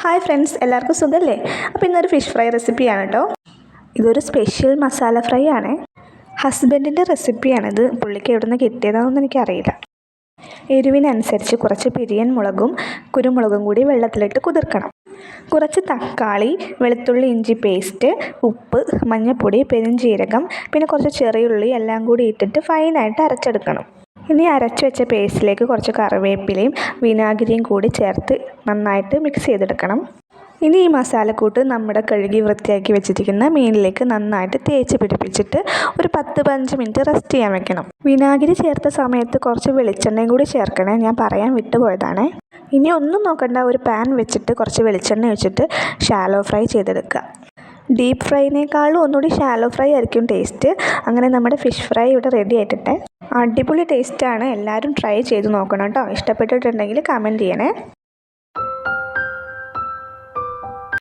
Hi friends എല്ലാവർക്കും സുഖമല്ലേ അപ്പോൾ ഇന്നൊരു ഫിഷ് ഫ്രൈ റെസിപ്പിയാണ് കേട്ടോ. ഇതൊരു സ്പെഷ്യൽ മസാല ഫ്രൈ ആണ്. ഹസ്ബൻഡിന്റെ റെസിപ്പിയാണിത് പുള്ളിക്ക് എവിടെ നിന്ന് കിട്ടിയതാണെന്ന് എനിക്കറിയില്ല. എരിവിനനുസരിച്ച് കുറച്ച് പിരിയൻ മുളകും കുരുമുളകും കൂടി വെള്ളത്തിലിട്ട് കുതിർക്കണം. കുറച്ച് തക്കാളി വെളുത്തുള്ളി ഇഞ്ചി പേസ്റ്റ് ഉപ്പ് മഞ്ഞൾപ്പൊടി പെരുംജീരകം പിന്നെ കുറച്ച് ചെറിയുള്ളി എല്ലാം കൂടി ഇട്ടിട്ട് ഫൈനായിട്ട് അരച്ചെടുക്കണം. ഇനി അരച്ചു വെച്ച പേസ്റ്റിലേക്ക് കുറച്ച് കറിവേപ്പിലയും വിനാഗിരിയും കൂടി ചേർത്ത് നന്നായിട്ട് മിക്സ് ചെയ്തെടുക്കണം. ഇനി ഈ മസാലക്കൂട്ട് നമ്മുടെ കഴുകി വൃത്തിയാക്കി വെച്ചിരിക്കുന്ന മീനിലേക്ക് നന്നായിട്ട് തേച്ച് പിടിപ്പിച്ചിട്ട് ഒരു പത്ത് പതിനഞ്ച് മിനിറ്റ് റെസ്റ്റ് ചെയ്യാൻ വെക്കണം. വിനാഗിരി ചേർത്ത സമയത്ത് കുറച്ച് വെളിച്ചെണ്ണയും കൂടി ചേർക്കണേ. ഞാൻ പറയാൻ വിട്ടുപോയതാണ്. ഇനി ഒന്നും നോക്കണ്ട ഒരു പാൻ വെച്ചിട്ട് കുറച്ച് വെളിച്ചെണ്ണ വെച്ചിട്ട് ഷാലോ ഫ്രൈ ചെയ്തെടുക്കുക. ഡീപ്പ് ഫ്രൈനേക്കാളും ഒന്നുകൂടി ഷാലോ ഫ്രൈ ആയിരിക്കും ടേസ്റ്റ് അങ്ങനെ നമ്മുടെ ഫിഷ് ഫ്രൈ ഇവിടെ റെഡി ആയിട്ടുണ്ട്. അടിപൊളി ടേസ്റ്റാണ് എല്ലാവരും ട്രൈ ചെയ്ത് നോക്കണം കേട്ടോ. ഇഷ്ടപ്പെട്ടിട്ടുണ്ടെങ്കിൽ കമന്റ് ചെയ്യണേ.